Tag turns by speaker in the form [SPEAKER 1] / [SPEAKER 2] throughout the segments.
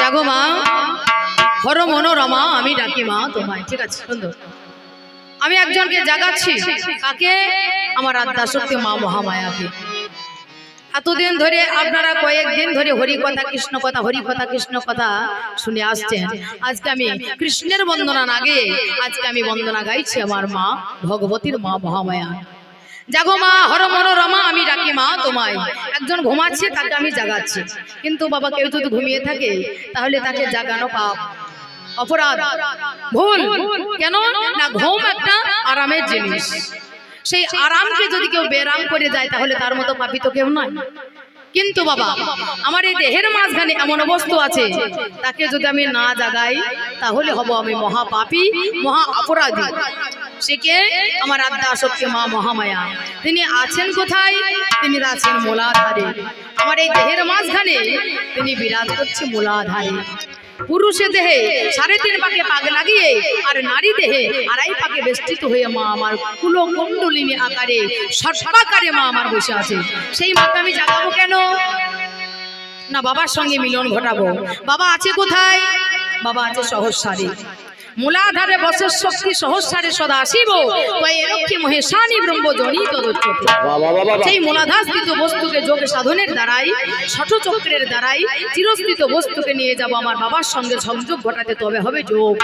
[SPEAKER 1] জাগো মা হর মনোরমা, আমি ডাকি মা তোমায়, ঠিক আছে? সুন্দর আমি একজনকে জাগাচ্ছি, কাকে? আমার আত্মা শক্তি মা মহামায়াকে এতদিন ধরে আপনারা কয়েকদিন ধরে হরি কথা, কৃষ্ণ কথা, হরি কথা, কৃষ্ণ কথা শুনে আসছেন। আজকে আমি কৃষ্ণের বন্দনা না গে আজকে আমি বন্দনা গাইছি আমার মা, ভগবতীর মা মহামায়া। জাগো মা, হর মনোরমা আমি ডাকি মা তোমায়। একজন ঘুমাচ্ছে, তাকে আমি জাগাচ্ছি। কিন্তু বাবা কেউ যদি ঘুমিয়ে থাকে, তাহলে তাকে জাগানো পাপ। অপরাধ। ভুল। কেন? না, ঘুম একটা আরামের জিনিস। সেই আরামকে যদি কেউ বেরাম করে যায়, তাহলে তার মতো পাপি তো কেউ নয়। কিন্তু বাবা, আমার এই দেহের মাঝখানে এমন বস্তু আছে, তাকে যদি আমি না জাগাই, তাহলে হব আমি মহাপাপী, মহা অপরাধী। সে কে আমার আদ্যা শক্তি মা মহামায়া। তিনি আছেন কোথায়? তিনি আছেন মোলাধারে। আমার এই দেহের মাঝখানে তিনি বিরাজ করছে মোলাধারে। পুরুষে দেহে সাড়ে তিন পাকে পাক লাগিয়ে আর নারী দেহে আড়াই পাকে বেষ্টিত হয়ে মা আমার কুলো কুণ্ডলিনী আকারে সর্বাকারে মা আমার বসে আছে। সেই মাকে আমি জাগাবো কেন? না, বাবার সঙ্গে মিলন ঘটাবো। বাবা আছে কোথায়? বাবা আছে সহস্রারে মূলাধারে বসের শক্তি সহস্রারে সদা আসিব। তাই এরক্ষী মহেশানী ব্রহ্ম জনিত দৈত্যতে সেই মূলাধাস্থিত বস্তুকে যোগ সাধনের দ্বারাই ষটচক্রের দ্বারাই চিরস্থিত বস্তুকে নিয়ে যাব আমার বাবার সঙ্গে সংযোগ ঘটাতে তবে হবে যোগ।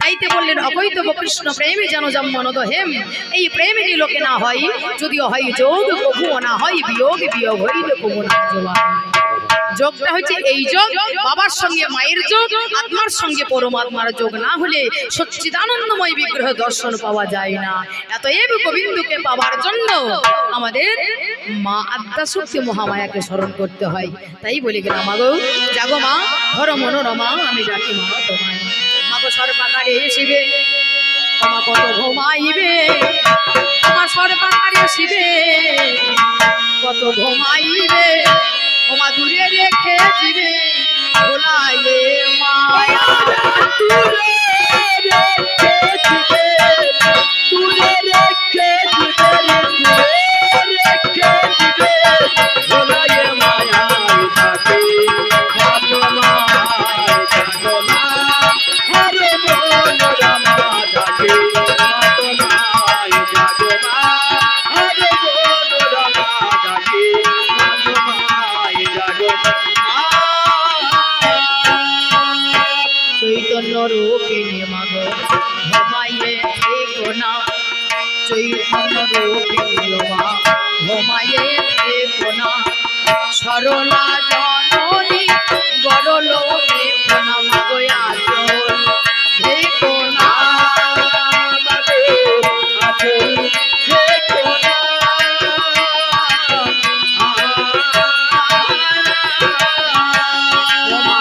[SPEAKER 1] তাইতে বললেন অবৈতব কৃষ্ণ প্রেমে যেন জন্মনদ হেম এই প্রেমে লোকে না হয় যদিও হয় যোগ না হয় বিয়োগ বিয়োগ হইল কবু না জোয়া যোগটা হচ্ছে এই যোগ। বাবার সঙ্গে, মায়ের যোগ, আত্মার সঙ্গে পরমাত্মার যোগ। না হলে সচ্চিদানন্দময় বিগ্রহ দর্শন পাওয়া যায় না। এত এব গোবিন্দকে পাওয়ার জন্য আমাদের মা আদ্যা শক্তি মহামায়াকে স্মরণ করতে হয়। তাই বলে গেলাম, আগো, জাগো মা হর মনোরমা, আমি ডাকি মা তোমায়। মাগো সর্বাকারে শিবে তোমা কত ঘুমাইবে তোমার সর্বাকারে শিবে, কত ঘুমাইবে ওমা দূরে রেখে দিবে ভোলাইলে মায়া। চৈতন্য রূপিণী মাগ ঘুমাইয়ে থেকো না চৈতন্য রূপিণী মা ঘুমাইয়ে থেকো না সরলা জননী গরল দেখো না মাগয়া চল দেখো না ওমা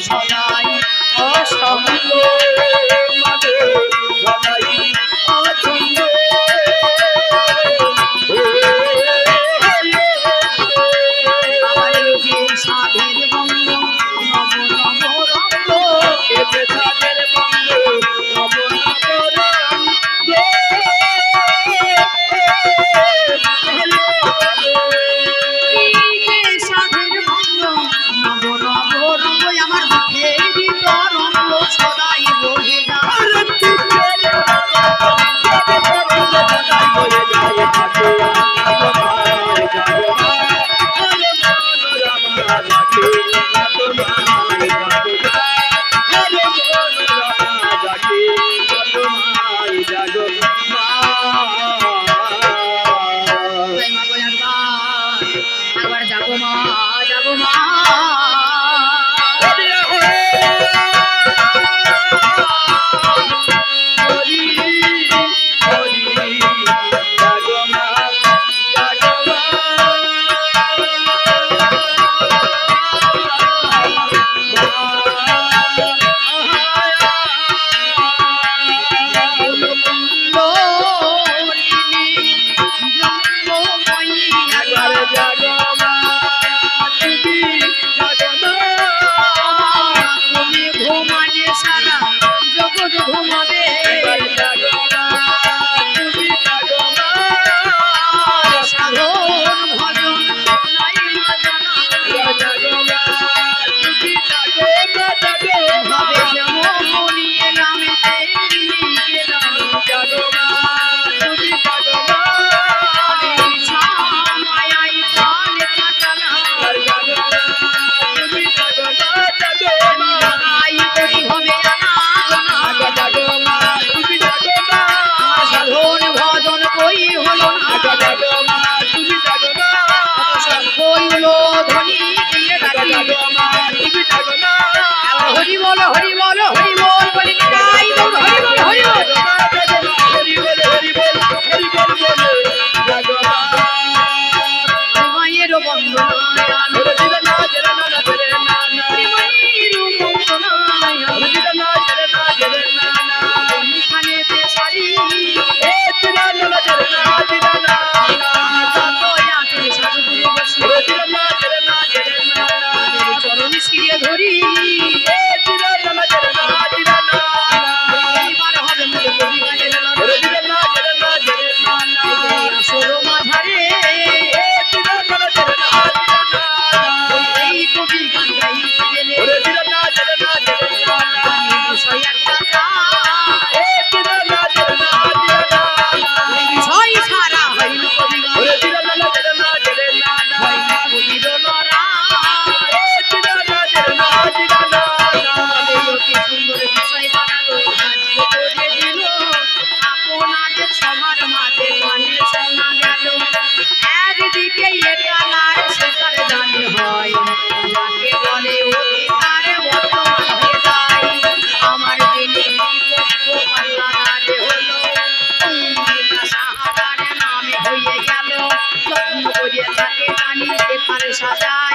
[SPEAKER 1] সদাই অসঙ্গ আবার যাব মা যাব মা।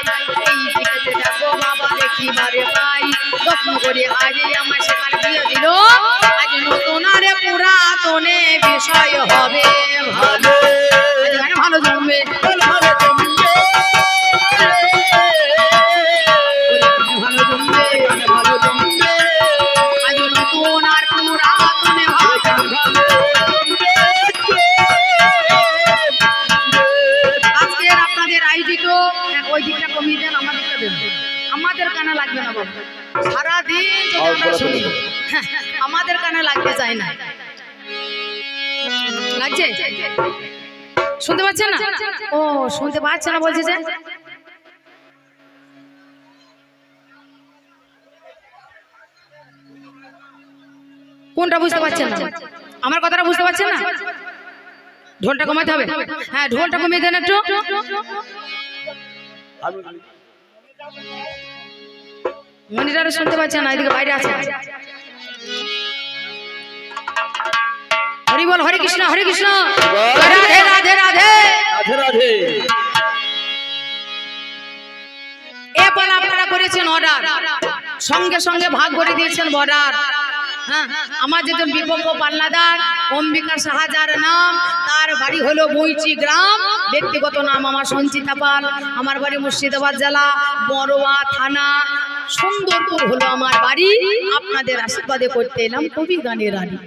[SPEAKER 1] নাই বিষয় হবে। আজকের আপনাদের আয়োজিত ওই দিকটা কমিয়ে দেন আমার দিকটা দেন। আমাদের কানে লাগবে না বাবু। সারাদিন যদি আমরা শুনি হ্যাঁ, আমাদের কানে লাগতে চায় না। লাগছে? শুনতে পাচ্ছেন না? ও শুনতে পাচ্ছে না বলছে যে। কোনটা বুঝতে পারছেন না? আমার কথাটা বুঝতে পারছেন না? ঢোলটা কমাতে হবে। হ্যাঁ ঢোলটা কমিয়ে দেন একটু। মনিটারে শুনতে পাচ্ছেন না এদিকে বাইরে আছে। হরি বল হরে কৃষ্ণ হরে কৃষ্ণ। রাধে রাধে রাধে।
[SPEAKER 2] রাধে রাধে।
[SPEAKER 1] এ বল আপনারা করেছেন অর্ডার সঙ্গে সঙ্গে ভাগ করে দিয়েছেন বর্ডার। আমার যেজন বিপক্ষ পাল্লাদার অম্বিকা সাহাজার নাম, তার বাড়ি হলো বইচি গ্রাম। ব্যক্তিগত নাম আমার সঞ্চিতা পাল। আমার বাড়ি মুর্শিদাবাদ জেলা, বড়োয়া থানা। সুন্দরপুর হলো আমার বাড়ি। আপনাদের আশীর্বাদে করতে এলাম কবি গানের রানী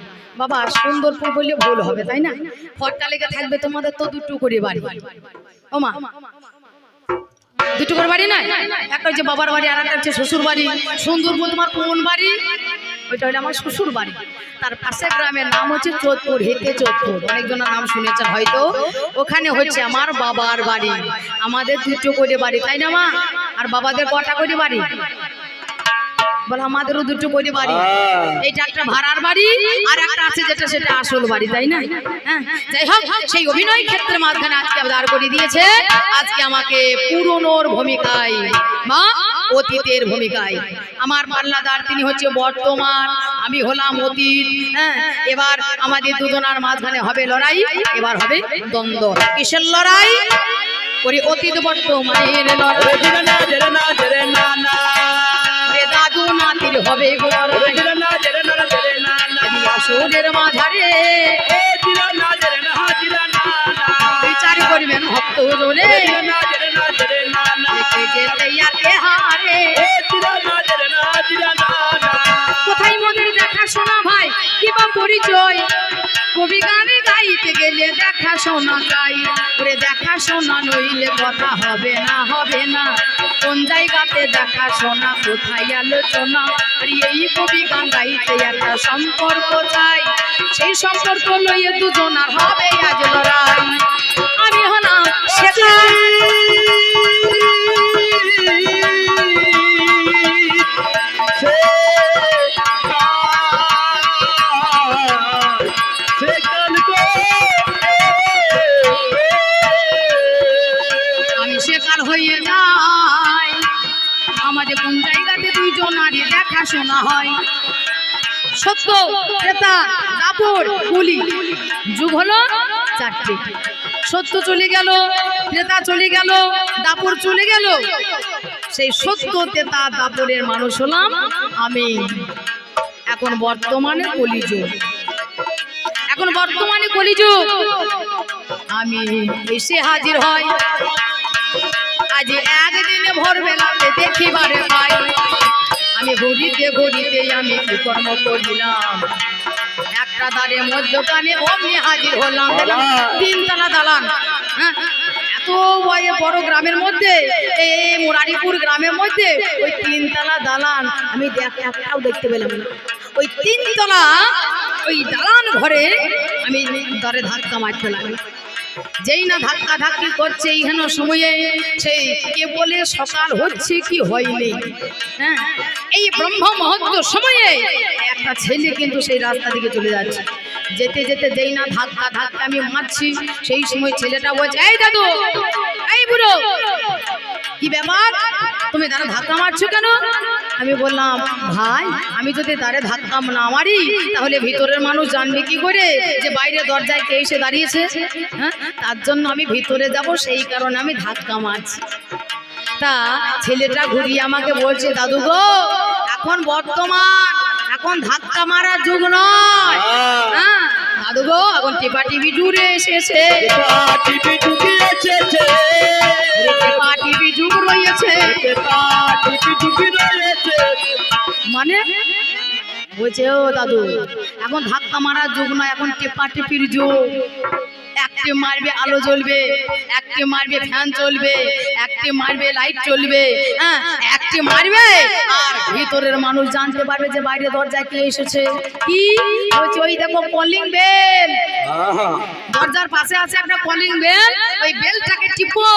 [SPEAKER 1] বাবা সুন্দরপুর বললে ভুল হবে, তাই না? ফটটা লেগে থাকবে তোমাদের তো দুটো করে বাড়ি। ওমা দুটো করে বাড়ি নয় একটা হচ্ছে বাবার বাড়ি, আর একটা হচ্ছে শ্বশুর বাড়ি সুন্দরপুর তোমার কোন বাড়ি? ওইটা হলো আমার শ্বশুর বাড়ি। তার পাশে গ্রামের নাম হচ্ছে চোদপুর হেতে চোদপুর অনেকজনের নাম শুনেছেন হয়তো। ওখানে হচ্ছে আমার বাবার বাড়ি। আমাদের দুটো করে বাড়ি তাই না মা? আর বাবাদের কটা করে বাড়ি? বলে আমাদেরও দুটো করে বাড়ি। এইটা একটা ভাড়ার বাড়ি আর একটা আছে যেটা সেটা আসল বাড়ি তাই না? হ্যাঁ। যাই হোক সেই অভিনয় ক্ষেত্রের মাঝখানে আজকে দাঁড় করে দিয়েছে। আজকে আমাকে পুরনোর ভূমিকায় মা অতীতের ভূমিকায়। আমার পাল্লাদার তিনি হচ্ছে বর্তমান। আমি হলাম অতীত। হ্যাঁ এবার আমাদের দুজনার মাঝখানে হবে লড়াই এবার হবে দ্বন্দ্ব। কিসের লড়াই? ওরে অতীত বর্তমানের দাদু নাতির হবে মাঝারে করবেন ভক্ত জোরে কোথায় মোদের দেখা শোনা ভাই কিবা পরিচয়? কবি গানে গাইতে গেলে দেখা শোনা গাই ওরে দেখা শোনা নইলে কথা হবে না হবে না। কোন জায়গাতে দেখা শোনা কোথায় আলোচনা? আর এই কবি গান গাইতে একটা সম্পর্ক চাই। সেই সম্পর্ক লইয়ে দুজনার হবে আজ লড়াই। আমি হলাম সেখানে
[SPEAKER 2] সে সে
[SPEAKER 1] আমি সেকার যাই আমাদের কোন জায়গাতে দুইজন নারী দেখাশোনা হয়, সত্য, ক্রেতা কাপড় কুলি, যুগ হলো চারটে। সত্য চলে গেল ক্রেতা চলে গেল, দাপুর চলে গেল। সেই সত্য, তেতা দাপড়ের মানুষ হলাম আমি। এখন বর্তমানে কলিযুগ। এখন বর্তমানে কলিযুগ। আমি এসে হাজির হয় আজ একদিনে ভোরবেলাতে দেখিবারে পাই। আমি ঘুরিতে ঘুরিতে আমি কর্ম করিলাম? তিনতলা দালান। হ্যাঁ? এত বড় গ্রামের মধ্যে এই গ্রামের মধ্যে ওই তিনতলা দালান। আমি একটাও দেখতে পেলাম না। ওই তিনতলা, ওই দালান ঘরে আমি দরে ধাক্কা মারতে লাগলাম। যেই না ধাক্কা ধাক্কি করছে এইখান সময়ে সেই কে বলে সকাল হচ্ছে কি হয়নি? হ্যাঁ? এই ব্রহ্ম মহত্ব সময়ে একটা ছেলে কিন্তু সেই রাস্তা দিকে চলে যাচ্ছে। যেতে যেতে যেই না ধাক্কা ধাক্কা আমি মারছি, সেই সময় ছেলেটা বলছে, এই দাদু, এই বুড়ো, কি ব্যাপার? তুমি দাঁড়া ধাক্কা মারছো কেন? আমি বললাম ভাই আমি যদি তারে ধাক্কা না মারি তাহলে ভিতরের মানুষ জানবে কি করে যে বাইরে দরজায় কে এসে দাঁড়িয়েছে? হ্যাঁ? তার জন্য আমি ভিতরে যাব সেই কারণে আমি ধাক্কা মারছি। তা ছেলেটা ঘুরিয়ে আমাকে বলছে দাদু গো এখন বর্তমান এখন ধাক্কা মারার যুগ নয়। হ্যাঁ। দাদু গো এখন টিপা টিভি জুড়ে এসেছে।
[SPEAKER 2] টিভি ঢুকি এসেছে।
[SPEAKER 1] রয়েছে। মানে? বলছে ও দাদু এখন ধাক্কা মারার যুগ নয় এখন টেপা টেপির যুগ। একটি মারবে আলো জ্বলবে। একটি মারবে ফ্যান চলবে একটি মারবে লাইট চলবে হ্যাঁ একটি মারবে আর ভিতরের মানুষ জানতে পারবে যে বাইরে দরজায় কে এসেছে। কি? বলছে ওই দেখো কলিং বেল। দরজার পাশে আছে একটা কলিং বেল। ওই বেলটাকে টিপো।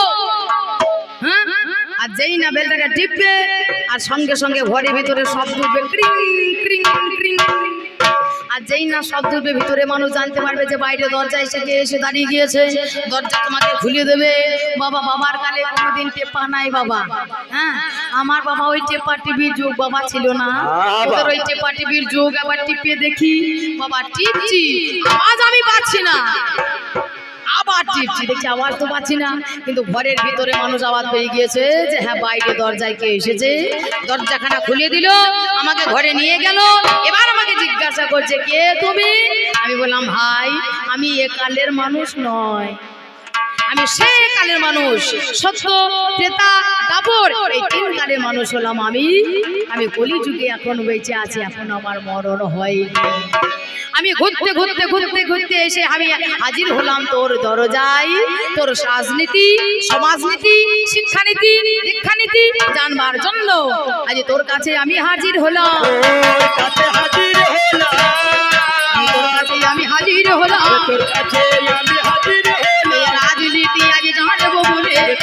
[SPEAKER 1] হ্যাঁ? আর যেই না বেলটাকে টিপবে আর সঙ্গে সঙ্গে ঘরের ভিতরে শব্দ উঠবে ক্রিং ক্রিং ক্রিং। আর যেই না শব্দ উঠবে ভিতরে মানুষ জানতে পারবে যে বাইরে দরজা এসে গিয়ে এসে দাঁড়িয়ে গিয়েছে। দরজা তোমাকে খুলে দেবে। বাবা বাবার কালে কোনোদিন টেপা নাই বাবা। হ্যাঁ? আমার বাবা ওই টেপা টিভির যুগ বাবা ছিল না। ওদের ওই টেপা টিভির যুগ আবার টিপিয়ে দেখি। বাবা টিপছি আজ আমি পাচ্ছি না। আবার টিপছি দেখছি আবার তো পাচ্ছি না। কিন্তু ঘরের ভিতরে মানুষ আবার পেয়ে গিয়েছে যে হ্যাঁ বাইরে দরজায় কে এসেছে? দরজাখানা খুলে দিল, আমাকে ঘরে নিয়ে গেল। এবার আমাকে জিজ্ঞাসা করছে, কে তুমি? আমি বললাম, ভাই, আমি একালের মানুষ নয়। আমি সে কালের মানুষ সত্য ক্রেতা দাপর এই তিন কালের মানুষ হলাম আমি। আমি কলি যুগে এখন বেঁচে আছি এখন আমার মরণ হয়নি আমি ঘুরতে ঘুরতে ঘুরতে ঘুরতে এসে আমি হাজির হলাম তোর দরজায়। তোর রাজনীতি সমাজনীতি শিক্ষানীতি দীক্ষানীতি জানবার জন্য আজ তোর কাছে আমি হাজির হলাম।
[SPEAKER 2] হাজির আমি হলাম।
[SPEAKER 1] তোর কাছে আমি হাজির হলাম।
[SPEAKER 2] 地呀，你长
[SPEAKER 1] 得不不对。